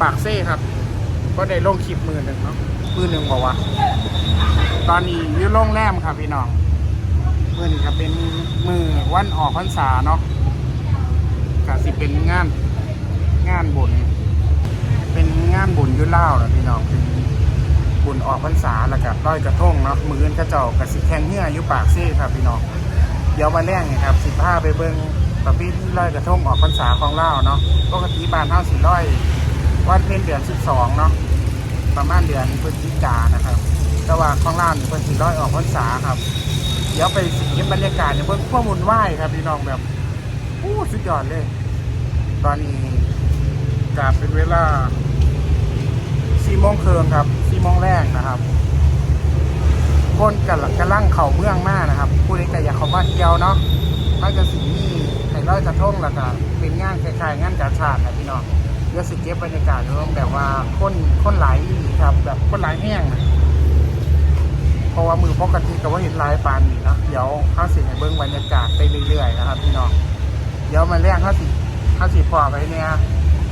ปากเซ่ครับก็ได้ลงคลิปมือหนึ่งเนาะมือหนึ่งบอกว่า ตอนนี้อยู่โรงแรมครับพี่น้องมือนี้ก็เป็นมือวันออกพรรษาเนาะก็สิเป็นงานงานบุญเป็นงานบุญยุ่เล่าวนะพี่น้องเป็นบุญออกพรรษาแล้วก็ร้อยกระทงเนาะมืออื่นกระเจ้ากระสิแข่งเหื่ออยู่ปากเซ่ครับพี่น้องเดี๋ยวมาแรกนี่ครับสิบห้าไปเบิ้งประเพณีร้อยกระทงออกพรรษาของเล่าเนาะปกติบานเท่าสี่ร้อย วันเพ็ญเดือนสิบสองเนาะประมาณเดือนพฤศจิกานะครับแต่ว่าของล่าวนี่เพิ่นสี่ร้อยออกพรรษาครับ เดี๋ยวไปเก็บบรรยากาศเนี่ยเพิ่งข้อมูลไหวครับพี่น้องแบบอู้สุดยอดเลย ตอนนี้กาเป็นเวลาสี่โมงครึ่งครับสี่โมงแรกนะครับคนกำลังกำลังเข่าเมืองมากนะครับผู้ใดก็อยากเข้ามาเที่ยวเนาะมันจะสีนี่ไข่ร้อยกระทงแล้วก็เป็นงานคล้ายๆงานกาชาตินะพี่น้อง ดี๋ยวสิเก็บบรรยากาศเรื่องแบบว่าคนคนหลายอีหลครับ แบบคนหลายแห้งนะเพราะว่ามือปกติก็ว่าเห็นลายปานนี่นะเดี๋ยวข้าสิให้เบิ้งบรรยากาศไปเรื่อยๆนะครับพี่น้องเดี๋ยวมาแรกข้าสิข้าสิพอไปเนี่ย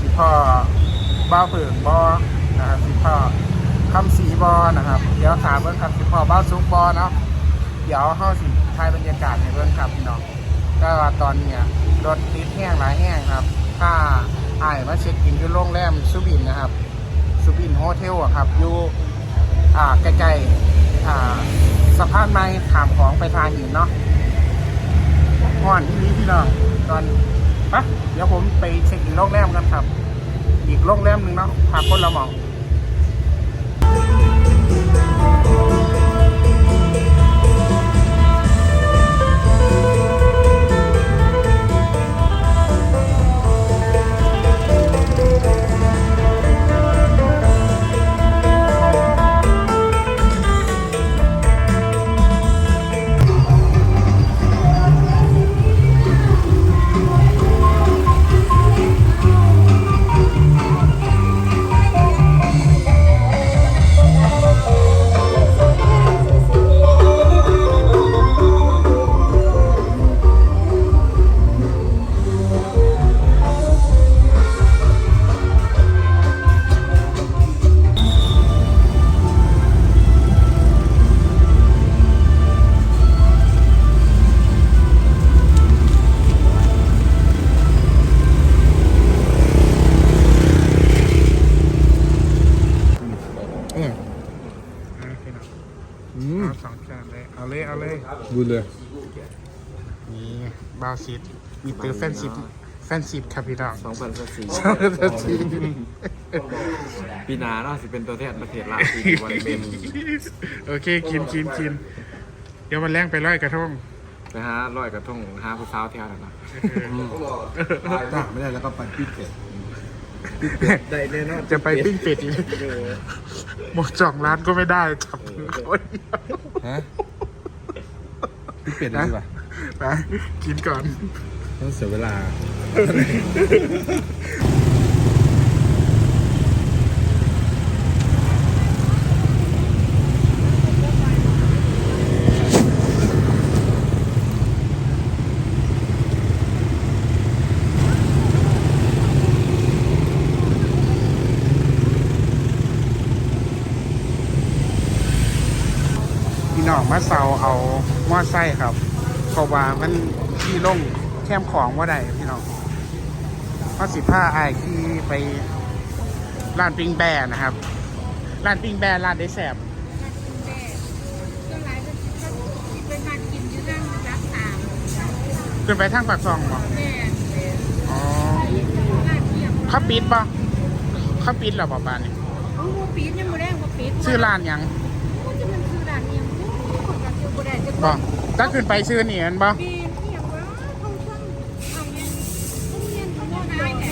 สิพ่อบ้าเผิงบอนะครับสิพ่อคำสีบอนะครับ เดี๋ยวถามเบิ้งครับสิพอบ้าซุกบอเนาะเดี๋ยวข้าสิถ่ายบรรยากาศให้เบิ้งครับพี่น้องก็ว่าตอนเนี้ยรถติดแห้งหลายแห้งครับ ถ้า อายมาเช็คอินที่โรงแรมสุบินนะครับสุบินโฮเทลอะครับอยู่อ่าใกล้ๆอ่าสะพานไม้ขามของไปทางหินเนาะห่อนที่นี้พี่น้องตอนปะเดี๋ยวผมไปเช็คอินโรงแรมกันครับ อีกโรงแรมหนึ่งเนาะพาคนละหมอง เลยบุญเลยนี่บาวซิดมีตือแฟนซิปแฟนซิปครับพี่น้องสองพันสี่ชอบตัวจริงปีหนาเนาะสิเป็นตัวแทนประเทศลาวปีวันเป็นโอเคกินกินกินเดี๋ยวมันแรงไปร้อยกระทงนะฮะลอยกระทงหาผู้สาวเที่ยวนั่นนะต่างไม่ได้แล้วก็ไปปิ้งเป็ดได้แน่นอนจะไปปิ้งเป็ดอีกหมดจองร้านก็ไม่ได้จับคนเดียวฮะ ปิ้งเป็ดดีกว่าไปกินก่อนต้องเสียเวลา พี่น้องมาเซาเอามอไซค์ครับเพราะ ว่ามันขี่ลงแคมของว่าใดพี่น้องเพราะสิผ้าอายขี่ไปร้านปิ้งแบร์นะครับร้านปิ้งแบร์ร้านได้แสบก็หลายก็ไปมากินอยู่นั่งรักษาขึ้นไปทางปากซองบ่แม่อ๋อลาดเทียมเขาปิดบ่เขาปิดแล้วบ่บ้านนี้โอ้โหปีนยังไม่ได้ว่าปีนชื่อร้านหยังก็ ก็จะบ่ได้จะบ่ถ้าขึ้นไปชื่อนี่เห็นบ่ปีนยังว่าเขาช่างเอาเนี่ยเขาเรียนเขาโมได้แต่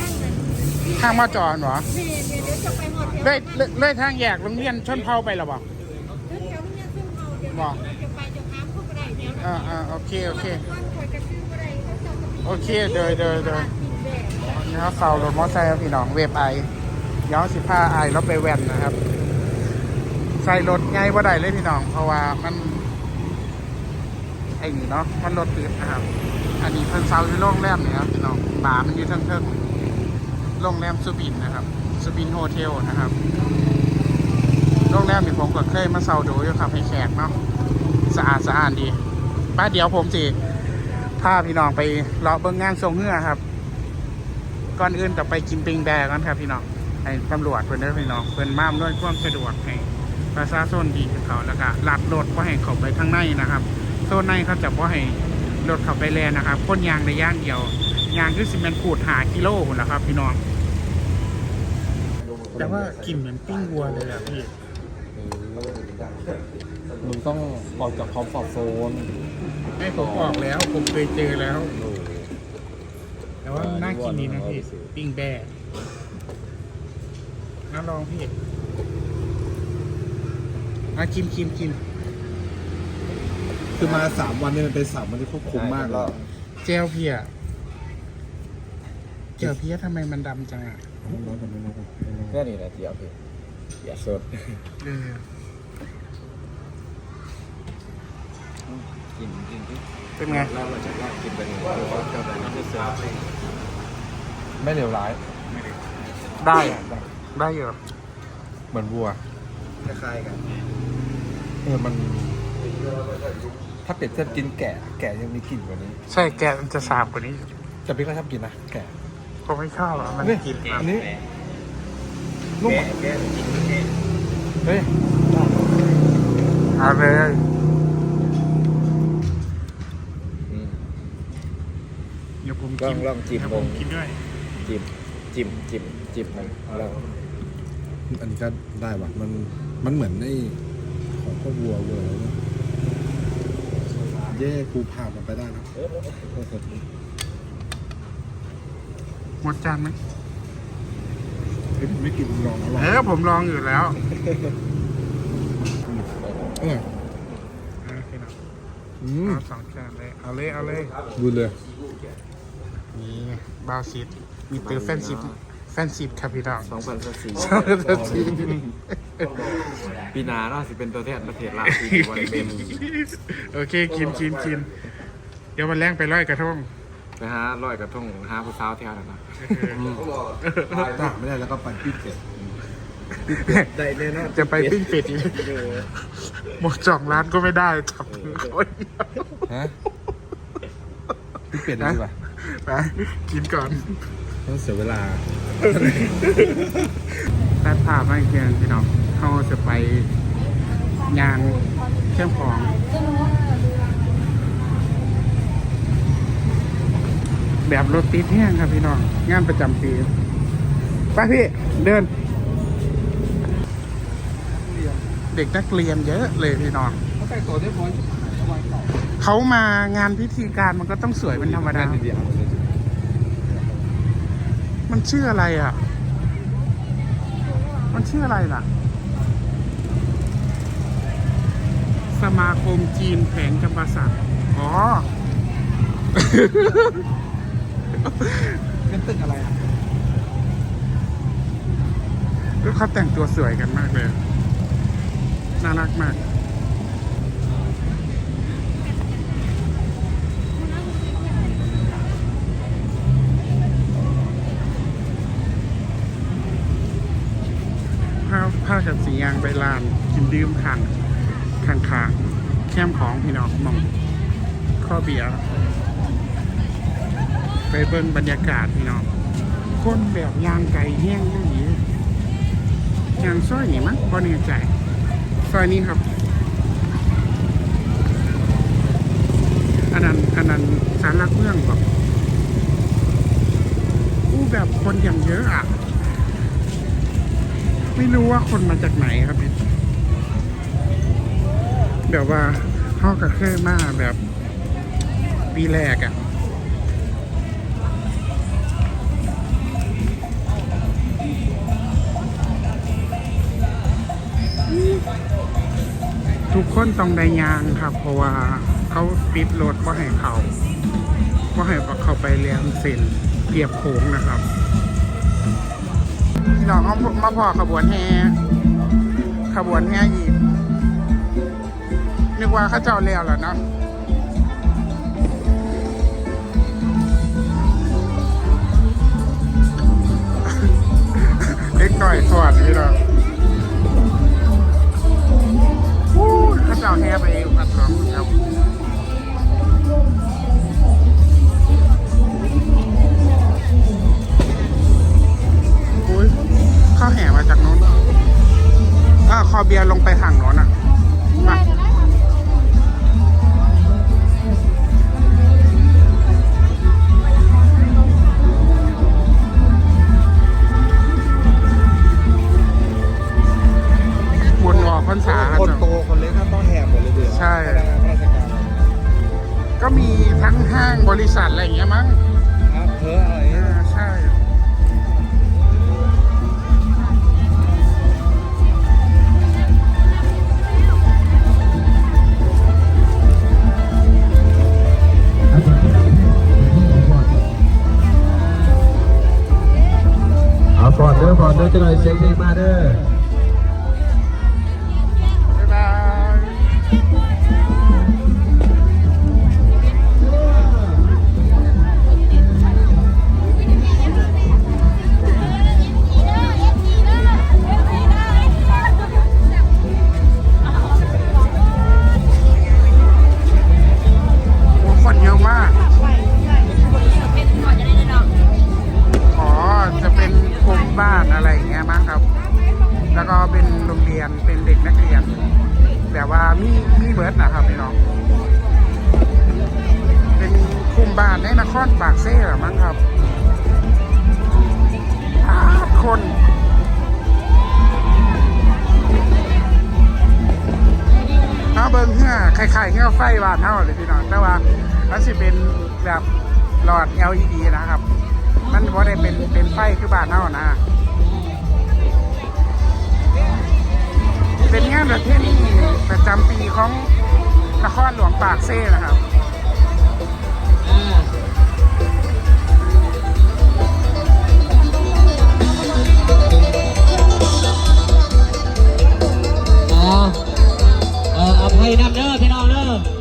ทางมาจอดเหรอเดี๋ยวเดี๋ยวจะไปหมดเลยเลยเลยทางแยกโรงเรียนชนเผ่าไปแล้วบ่เดี๋ยวเนี่ยซึ่งเขาเดี๋ยวจะไปจะค้ามเข้าไปได้เนี่ยอ่าอ่าโอเคโอเค ก้อนคอยกระชื่อบ่ได้เขาจะโอเคเดยเดยเดยแบกนี่เขาเข่ารถมอเตอร์ไซค์ครับพี่น้องเวฟไอเดี๋ยวสิผ้าไอแล้วไปแว่นนะครับ ใส่รถง่ายว่าได้เลยพี่น้อง เพราะว่ามัน อ้นี่เนาะมันรถติดนะครับ อันนี้เพิ่นเซาอยู่โรงแรมเนี่ยครับพี่น้องหมามันอยู่เทิงๆโรงแรมสุบินนะครับสุบินโฮเทลนะครับโรงแรมนี่ผมก็เคยมาเซาดูอยู่ครับให้แขกเนาะสะอาดสะอาดดีป้าเดี๋ยวผมสิพาพี่น้องไปเลาะเบิ้องงานทรงเฮือครับ ก่อนอื่นกับไปกินปิงแบร์กันครับพี่น้องให้ตำรวจเพื่อนด้พี่น้องเพื่อนมาอำนวยความสะดวกให้ประชาชนดีเขาแล้วก็ลัดรถก็ให้เขาไปข้างในนะครับ โซนในเขาจะว่าให้รถเขาไปแลนะครับพ่นยางในย่างเดียวยางคือสิเมนขูดหากิโลหมดแล้วครับ พี่น้อง แต่ว่ากลิ่นเหมือนปิ้งวัวเลยอะพี่มึงต้องออกจากคอมฟอร์ทโซนให้ผมออกแล้วผมเคยเจอแล้ว แต่ว่าน่ากินดีนะพี่ปิ้งแบ่น่าลองพี่มากินกินกิน คือมาสามวันเนี่ยมันเป็นสามวันที่ควบคุมมากแล้วเจลเพียเจลเพียทำไมมันดำจังอะร้อนกันไม่ร้อนกันแค่นี้นะเจียวพี่อย่าสดเออกินกินที่เป็นไงแล้วเราจะลองกินไปหนึ่งดูว่าเจ้าไหนน้ำจะเสิร์ฟไม่เลวร้าย ได้อะได้อยู่เหมือนวัวคล้ายๆกันเออมัน ถ้าเปรียบเทียบกินแกะ แกะยังมีกลิ่นกว่านี้ ใช่แกะมันจะสาบกว่านี้แต่พี่ก็ชอบกินนะแกะผมไม่ชอบอะมันเฮ้ยกลินอันนี้นุ่มแกะอะแกะกินแกะเฮ้ยเอาเลยอืมเดี๋ยวผมลอกิงนลองจิ้มเดี๋ยวลผงมกินด้วย จิ้มจิ้มจิ้มจิ้มมันแล้วอันนี้ก็ได้ว่ะมันมันเหมือนไอ้ของพวกวัววัวอะไรนะ เย่กูผ่านมันไปได้นะหมดจานไหมเฮ้ยไม่กินลองอร่อยเออผมลองอยู่แล้ว อร่อยเออพี่น้องอืมเอาสองจานเลยเอาเลยเอาเลยดูเลยนี่บาวซิตมีตือแฟนซิป แฟนซิปครับพี่น้องสองพันสี่ชอบแฟนซิปปีหนาเนาะสิเป็นตัวแทนประเทศลาวที่บริเวณโอเคกินกินกินเดี๋ยวมันแรงไปร้อยกระทงไปหาลอยกระทงหาผู้สาวเที่ยวนั่นนะต่างไม่ได้แล้วก็ไปปิ้งเป็ดได้แน่นอนจะไปปิ้งเป็ดอีกหมดสองร้านก็ไม่ได้จับคนฮะปิ้งเป็ดเลยดีกว่าไปกินก่อน ต้องเสียเวลาตัดภาพไม่เพียงพี่น้องเขาจะไปงานเครื่องของแบบรถติดแห้งครับพี่น้อง งานประจำปีไปพี่เดิน เด็กนักเรียนเยอะเลยพี่น้อง เขาแต่งตัวเรียบร้อยชิบหายเอาไว้ต่อเขามางานพิธีการมันก็ต้องสวยเป็นธรรมดาเดียว มันชื่ออะไรอะ มันชื่ออะไรล่ะ สมาคมจีนแผงจำปาสักอ๋อ เป็นตึกอะไรอะแล้วเขาแต่งตัวสวยกันมากเลย น่ารักมาก ผ้าผ้า กับสียางไปลานกินดื่มขังขังขางแค้มของพี่น้องมองข้อเบียร์ไปเบิ่งบรรยากาศพี่น้องก้นแบบยางไก่แห้งอย่างนี้ยางซอยนี่มั้งพอแน่ใจซอยนี้ครับอันนั้นอันนั้นสารลักเมืองแบบอู้แบบคนอย่างเยอะอะ ไม่รู้ว่าคนมาจากไหนครับพี่แบบว่าเข้ากับเคยมาแบบปีแรกอะ่ะทุกคนต้องได้ยางครับ เพราะว่าเขาปิดรถว่าให้เขาว่าให้เขาไปเรียนเส้นเรียบโค้งนะครับ พี่น้องเขามาพอขบวนแห่ขบวนแห่ยีบนึกว่าข้าเจ้าแล้วล่ะเนาะเล็กก่อยสวัสดีพี่นะข้าเจ้าแห่ไปเองครับครับ ข้าแห่มาจากโน้นอ่าคอเบียร์ลงไปห่างโน้นอะ นเอาเบิ้งเหื่อไข่ไข่เงี้ยไฟบานเท่าเลยพี่น้องแต่ว่ามันสิเป็นแบบหลอด LED นะครับ มันเพราะได้เป็นเป็นไฟคือบานเท่านะ เป็นงานประเทศนี้ประจำปีของนครหลวงปากเซ่นะครับ อภัยนำเด้อพี่น้องเด้อ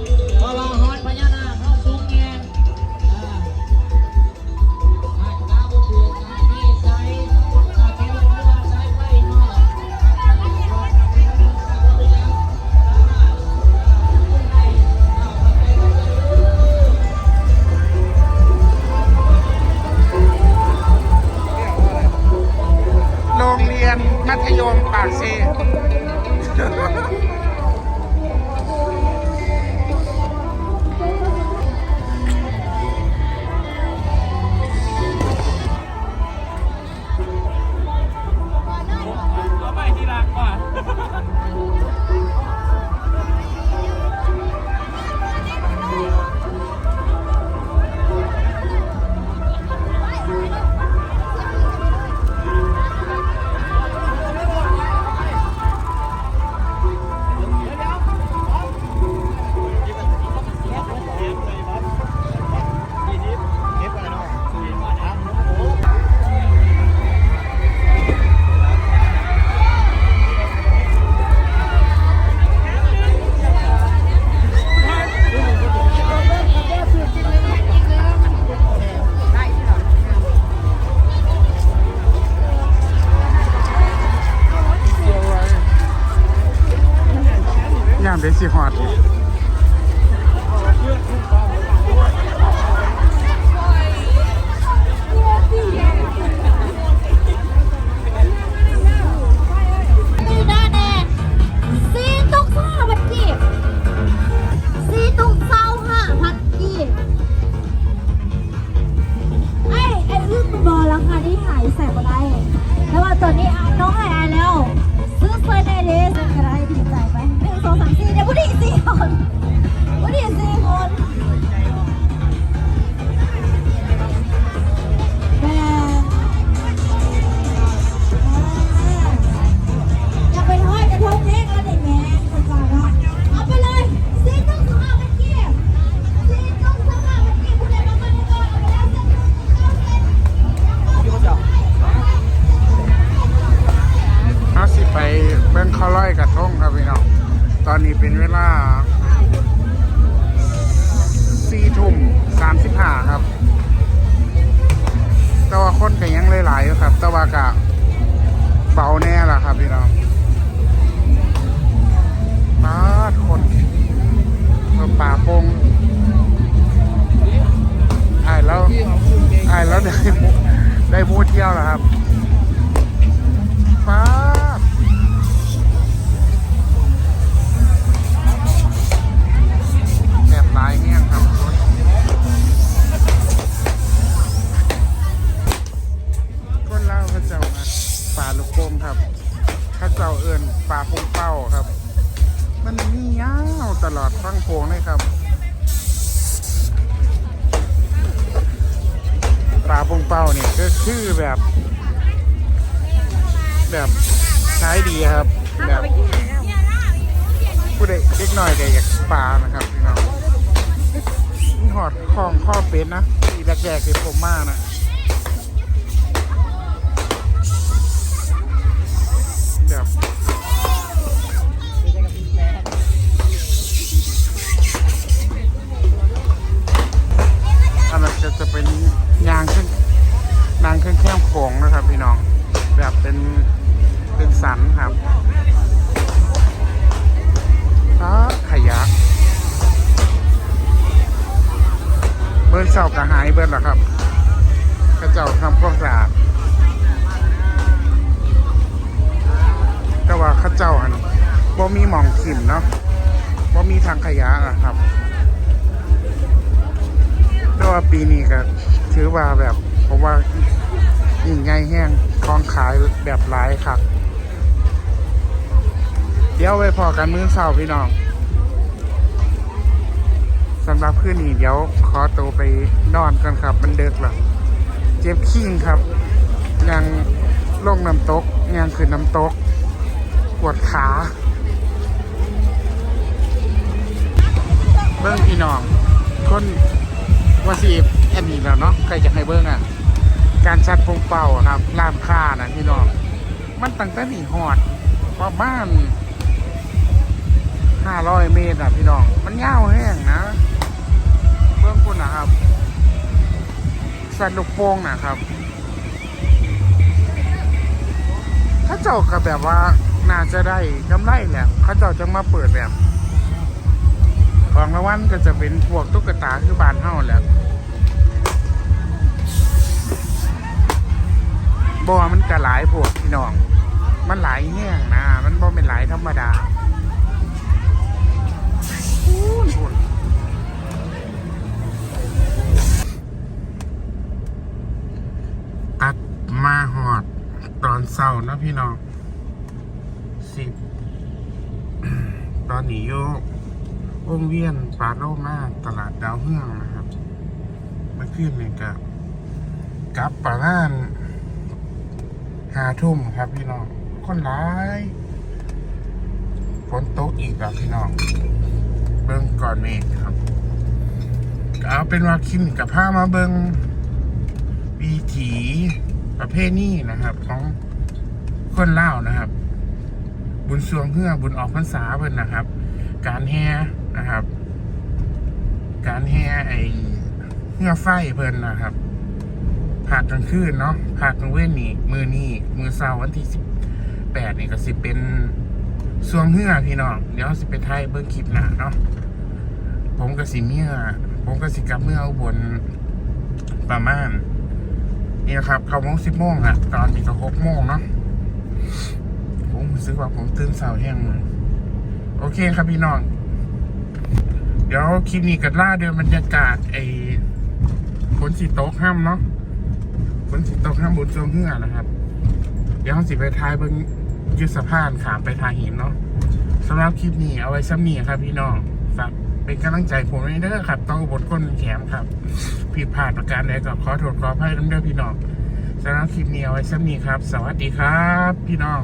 desse rock. found งเป้าเนี่ยก็คือแบบ แบบใช้ดีครับ แบบผู้ใดเล็กหน่อยแต่อยากปลานะครับพี่น้องมีหอดคลองข้อเป็นนะอีแรกๆที่ผมมานะ เบิร์นเสากระหายเบิร์นเหรอครับกระเจ้าทำความสะอาดแต่ว่าข้าเจ้าอันบ่มีหมองถิ่มเนาะบ่มีทางขยะอะครับ แต่ว่าปีนี้ก็ถือว่าแบบผมว่ายิ่งใหญ่แห้งคลองขายแบบหลายครับ เดี๋ยวไปพอกันมื้อเช้าพี่น้อง สำหรับคืนนี้เดี๋ยวขอตัวไปนอนกันครับ มันเดึกแล้วเจ็บขิ้งครับ ยังลงน้ำตกยังขึ้นน้ำตก ปวดขา เบิ้งพี่น้องคนว่าสีแอนนี่แล้วเนาะใครจะให้เบิ้งอะ การชัดพงเป่าครับล่ามค่านะพี่น้อง มันตั้งแต่หนีหอดประมาณห้าร้อยเมตรอะพี่น้อง มันยาวแห้งนะ เบื้องคุณนะครับ สัตว์ลูกโป่งนะครับเขาเจ้าก็แบบว่าน่าจะได้กำไรแหละเขาเจ้าจะมาเปิดแบบ ของรางวัลก็จะเป็นพวกตุ๊กตาคือบานเฮาแหละบ่ว่ามันก็หลายพวกพี่น้อง มันหลายแห้งนะ มันบ่เป็นหลายธรรมดาพูนพูนอัด มาหอดตอนเศร้านะพี่น้องสิบตอนนี้อยู่วงเวียนปาโรมาตลาดดาวเฮืองนะครับเมื่อคืนนี่ก็กลับประมาณหาทุ่มครับพี่น้องคนร้ายฝนตกอีกแล้วพี่น้องเบิ้งก่อนเมฆครับเอาเป็นว่าคิมกับผ้ามาเบิ้งวิถี ประเภทนี้นะครับ ของคนเล่านะครับ บุญสวงเพื่อบุญออกพรรษาเพิ่นนะครับ การแห่นะครับ การแห่ไอเพื่อไฟเพิ่นนะครับภาคกลางคืนเนาะภาคกลางเว้นนี่มือนี่มือเสาร์วันที่สิบแปดนี่ก็สิเป็นสวงเฮือพี่น้องเดี๋ยวสิไปไทยเบิ้งคลิปหนาเนาะผมก็สิเมื่อผมก็สิกลับเมื่ออุบลประมาณ นี่นะครับเข้าโมงสิบโมงอะตอนนี้ก็หกโมงเนาะผมรู้สึกว่าผมตื่นสาวแห้งเลยโอเคครับพี่น้อง เดี๋ยวคลิปนี้กันล่าเดินบรรยากาศไอ้ฝนสีโต๊ะห้ามเนาะฝนสีโต๊ะห้ามบนช่วงเหือนะครับ เดี๋ยวเราสิไปทายเบิ้งยืดสะพานขามไปทายหินเนาะสำหรับคลิปนี้เอาไว้ซ้ำนี้ครับพี่น้อง เป็นกำลังใจผมด้วยเด้อครับ ต้องบทก้นแขมครับผิดพลาดประการใดก็ขอโทษขออภัยน้ำเด้อพี่น้องสำหรับคลิปนี้เอาไว้ซ้ำนี้ครับ สวัสดีครับ พี่น้อง